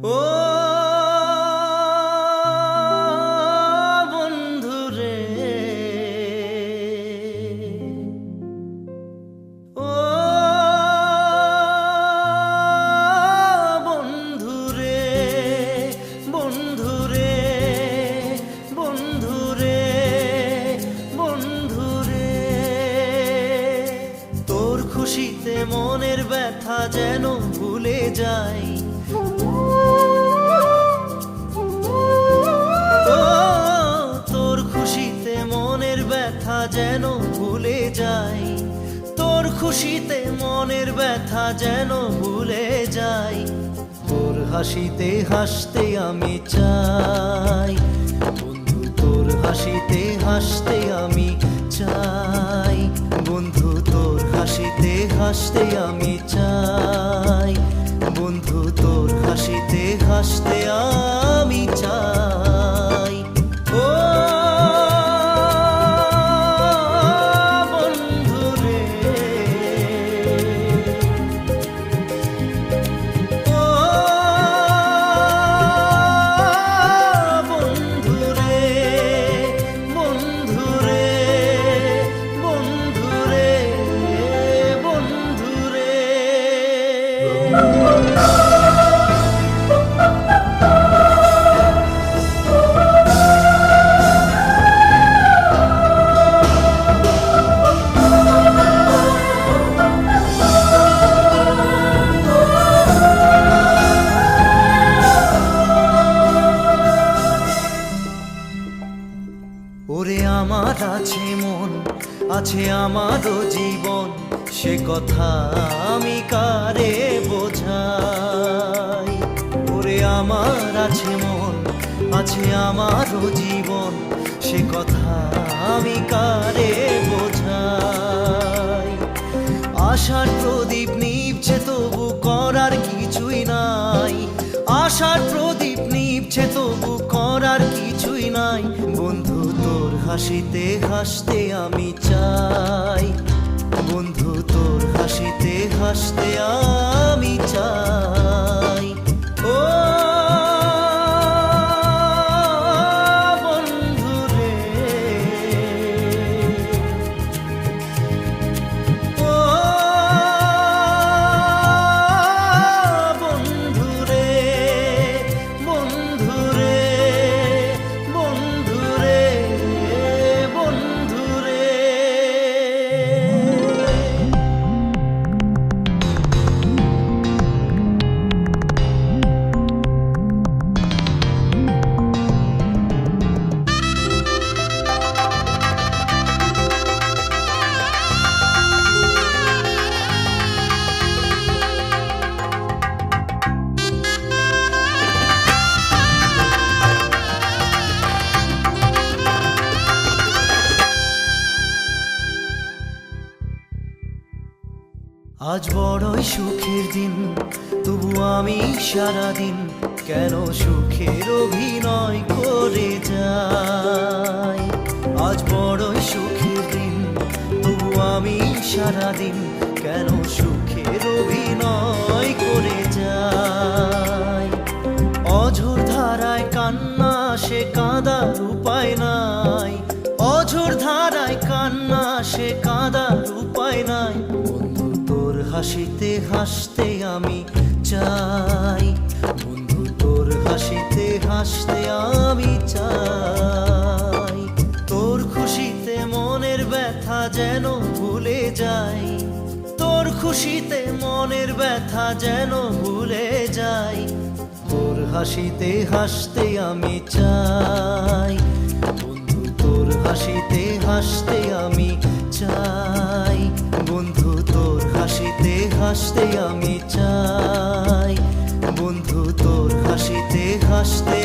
ও বন্ধুরে ও বন্ধুরে বন্ধুরে বন্ধুরে বন্ধুরে। তোর খুশিতে মনের ব্যথা যেন ভুলে যাই যাই। তোর খুশিতে মনের ব্যথা যেন ভুলে যাই। তোর হাসিতে হাসতে আমি চাই। বন্ধু, তোর হাসিতে হাসতে আমি চাই। বন্ধু, তোর হাসিতে হাসতে আমি চাই। বন্ধু, তোর হাসিতে হাসতে আমি চাই। ওরে আমার আছে মন, আছে আমারও জীবন। সে কথা আমি কারে বোঝাই? ওরে আমার আছে মন, আছে আমারও জীবন। সে কথা আমি কারে বোঝাই? আশার প্রদীপ নিভছে তবু করার কিছুই নাই। আশার প্রদীপ নিভছে তবু হাসিতে হাসতে আমি চাই। বন্ধু তোর হাসিতে হাসতে আমি চাই। ও বন্ধুরে বন্ধুরে বন্ধুরে আজ বড়ই সুখের দিন, তবু আমি সারাদিন কেন সুখের অভিনয় করে যাই? আজ বড়ই সুখের দিন, তবু আমি সারাদিন কেন সুখের অভিনয় করে যাই? অঝোর ধারায় কান্না, সে কাঁদার উপায় নাই। অঝোর ধারায় কান্না, সে কাঁদার হাসিতে হাসতে আমি চাই। বন্ধু, তোর হাসিতে হাসতে আমি চাই। তোর খুশিতে মনের ব্যথা যেন ভুলে যাই। তোর খুশিতে মনের ব্যথা যেন ভুলে যাই। তোর হাসিতে হাসতে আমি চাই। বন্ধু, তোর হাসিতে হাসতে আমি চাই। বন্ধু হাসতে আমি চাই। বন্ধু তোর হাসিতে হাসতে